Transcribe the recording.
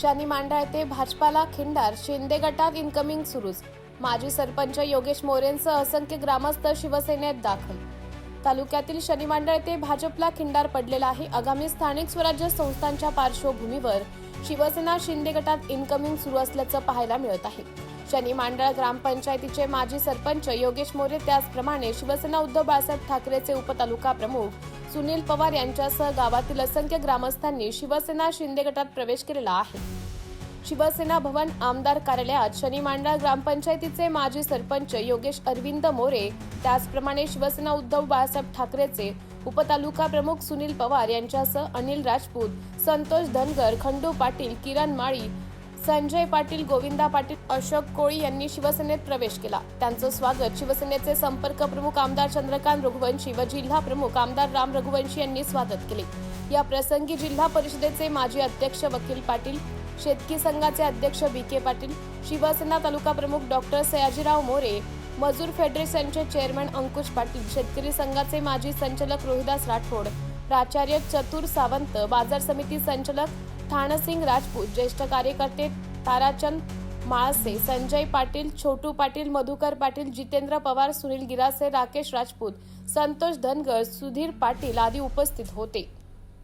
शनी मांडा येथे भाजपाला खिंडार. शिंदे गटात इन्कमिंग सुरूच. माजी सरपंच योगेश मोरेंसह असंख्य ग्रामस्थ शिवसेनेत दाखल. तालुक्यातील शनिमांडा येथे भाजपला खिंडार पडलेला आहे. आगामी स्थानिक स्वराज्य संस्थांच्या पार्श्वभूमीवर शिवसेना शिंदे गटात इन्कमिंग सुरू असल्याचं पाहायला मिळत आहे. शनी मांडळ ग्रामपंचायतीचे माजी सरपंच योगेश मोरे त्याचप्रमाणे शिवसेना उद्धव बाळासाहेब ठाकरेचे उपतालुका प्रमुख सुनील पवार यांच्यासह गावातील असंख्य ग्रामस्थांनी शिवसेना शिंदे गटात प्रवेश केलेला आहे. शिवसेना भवन आमदार कार्यालयात शनी मांडळ ग्रामपंचायतीचे माजी सरपंच योगेश अरविंद मोरे त्याचप्रमाणे शिवसेना उद्धव बाळासाहेब ठाकरेचे उपतालुका प्रमुख सुनील पवार यांच्यासह अनिल राजपूत संतोष धनगर खंडू पाटील किरण माळी संजय पाटील गोविंदा पाटील अशोक कोळी यांनी शिवसेनेत प्रवेश केला. त्यांचं स्वागत शिवसेनेचे संपर्क प्रमुख आमदार चंद्रकांत रघुवंशी व जिल्हा प्रमुख आमदार राम रघुवंशी यांनी स्वागत केले. या प्रसंगी जिल्हा परिषदेचे माजी अध्यक्ष वकील पाटील शेतकी संघाचे अध्यक्ष बी के पाटील शिवसेना तालुका प्रमुख डॉक्टर सयाजीराव मोरे मजूर फेडरेशनचे चेअरमन अंकुश पाटील शेतकरी संघाचे माजी संचालक रोहिदास राठोड प्राचार्य चतुर सावंत बाजार समिती संचालक ठाणसिंग राजपूत ज्येष्ठ कार्यकर्ते ताराचंद माळसे संजय पाटील छोटू पाटील मधुकर पाटील जितेंद्र पवार सुनील गिरासे राकेश राजपूत संतोष धनगर सुधीर पाटील आदी उपस्थित होते.